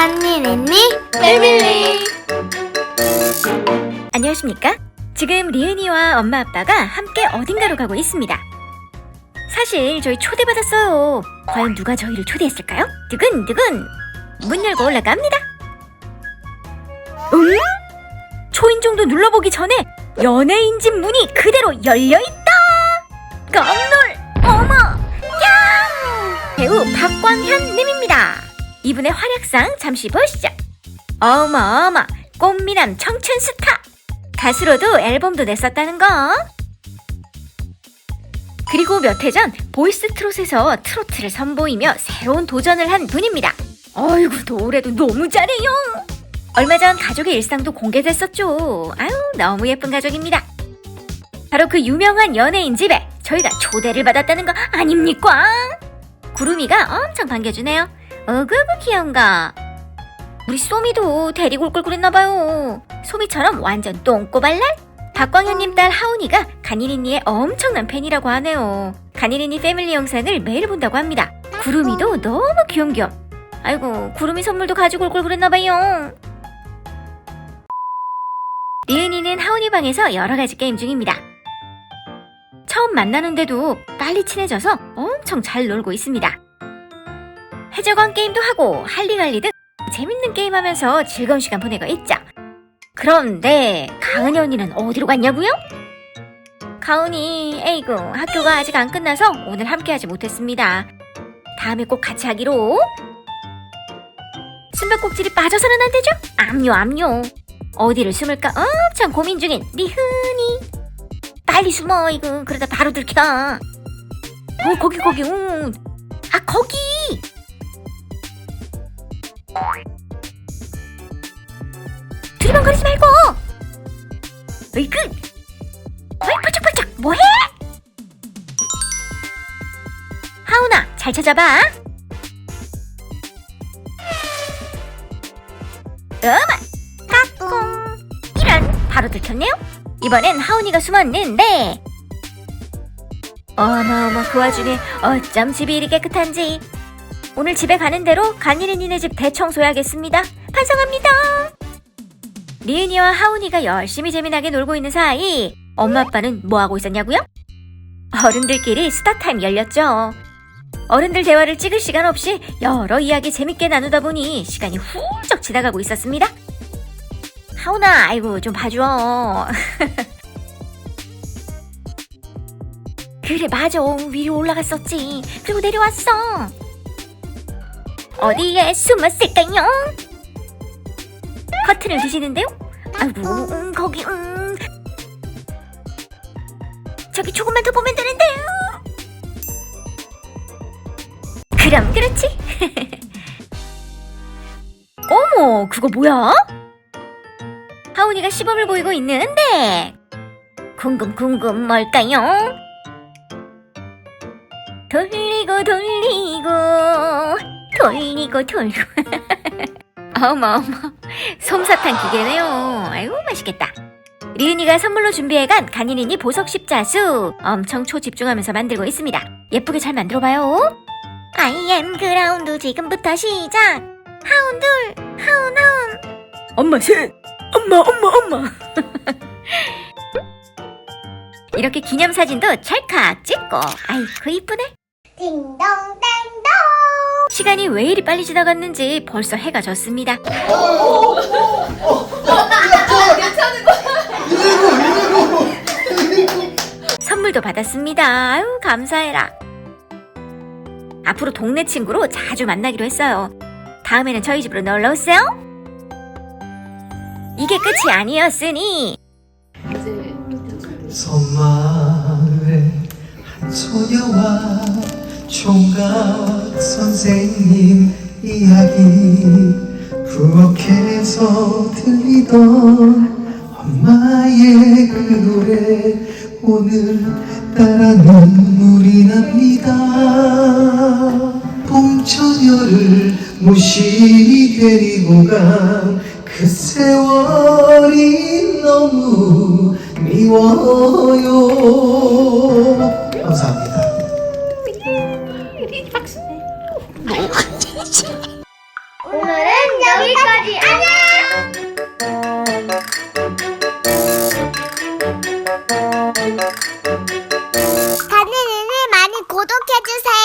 간니nen니 패밀리 안녕하십니까? 지금 리은이와 엄마 아빠가 함께 어딘가로 가고 있습니다. 사실 저희 초대받았어요. 과연 누가 저희를 초대했을까요? 두근두근 문 열고 올라갑니다. 음? 초인 종도 눌러보기 전에 연예인 집 문이 그대로 열려있다! 깜놀! 어머! 야! 배우 박광현 님입니다. 이분의 활약상 잠시 보시죠. 어머어머 꽃미남 청춘 스타! 가수로도 앨범도 냈었다는 거. 그리고 몇 해 전 보이스 트롯에서 트로트를 선보이며 새로운 도전을 한 분입니다. 어이구 노래도 너무 잘해요. 얼마 전 가족의 일상도 공개됐었죠. 아유 너무 예쁜 가족입니다. 바로 그 유명한 연예인 집에 저희가 초대를 받았다는 거 아닙니까? 구름이가 엄청 반겨주네요. 어그그 귀여운가. 우리 소미도 데리고 올 걸 그랬나봐요. 소미처럼 완전 똥꼬발랄? 박광현님 딸 하은이가 간이린이의 엄청난 팬이라고 하네요. 간이린이 패밀리 영상을 매일 본다고 합니다. 구름이도 너무 귀염귀염. 아이고, 구름이 선물도 가지고 올 걸 그랬나봐요. 리은이는 하은이 방에서 여러 가지 게임 중입니다. 처음 만나는데도 빨리 친해져서 엄청 잘 놀고 있습니다. 해적왕 게임도 하고 할리갈리 등 재밌는 게임 하면서 즐거운 시간 보내고 있죠. 그런데 가은이 언니는 어디로 갔냐고요? 가은이, 에이구, 학교가 아직 안 끝나서 오늘 함께 하지 못했습니다. 다음에 꼭 같이 하기로. 숨바꼭질이 빠져서는 안 되죠? 암요, 암요. 어디를 숨을까 엄청 고민 중인 리흔이. 빨리 숨어, 이거. 그러다 바로 들켜. 어, 거기, 거기, 응. 아, 거기! 두리번거리지 말고! 으이그! 어이, 펄쩍펄쩍, 뭐해? 하은아, 잘 찾아봐. 어마! 까꿍! 이런, 바로 들켰네요? 이번엔 하은이가 숨었는데! 어마어마, 그 와중에 어쩜 집이 이리 깨끗한지. 오늘 집에 가는 대로 간이린이네 집 대청소해야겠습니다. 반성합니다. 리은이와 하은이가 열심히 재미나게 놀고 있는 사이 엄마 아빠는 뭐 하고 있었냐고요? 어른들끼리 수다타임 열렸죠. 어른들 대화를 찍을 시간 없이 여러 이야기 재밌게 나누다 보니 시간이 훌쩍 지나가고 있었습니다. 하은아, 아이고 좀 봐줘. 그래 맞아 위로 올라갔었지. 그리고 내려왔어. 어디에 숨었을까요? 커튼을 드시는데요? 아이고, 음, 거기, 음. 저기 조금만 더 보면 되는데요. 그럼 그렇지. 어머, 그거 뭐야? 하은이가 시범을 보이고 있는데 궁금 궁금 뭘까요? 돌리고 돌리고 돌리고 돌리고 어머 어머. 솜사탕 기계네요. 아이고 맛있겠다. 리은이가 선물로 준비해간 간이린이 보석 십자수 엄청 초집중하면서 만들고 있습니다. 예쁘게 잘 만들어봐요. 아이엠 그라운드 지금부터 시작. 하운 둘 하운 하운. 엄마 셋 엄마 엄마 엄마. 이렇게 기념사진도 찰칵 찍고. 아이고 이쁘네. 딩동댕동 시간이 왜 이리 빨리 지나갔는지 벌써 해가 졌습니다. 선물도 받았습니다. 아유, 감사해라. 앞으로 동네 친구로 자주 만나기로 했어요. 다음에는 저희 집으로 놀러 오세요. 이게 끝이 아니었으니 섬마을에 한 소녀와 총각 선생님 이야기. 부엌에서 들리던 엄마의 그 노래. 오늘 따라 눈물이 납니다. 봄처녀를 무심히 데리고 간 그 세월이 너무 미워요 오늘은 여기까지. 안녕! 다니는 많이 구독해주세요.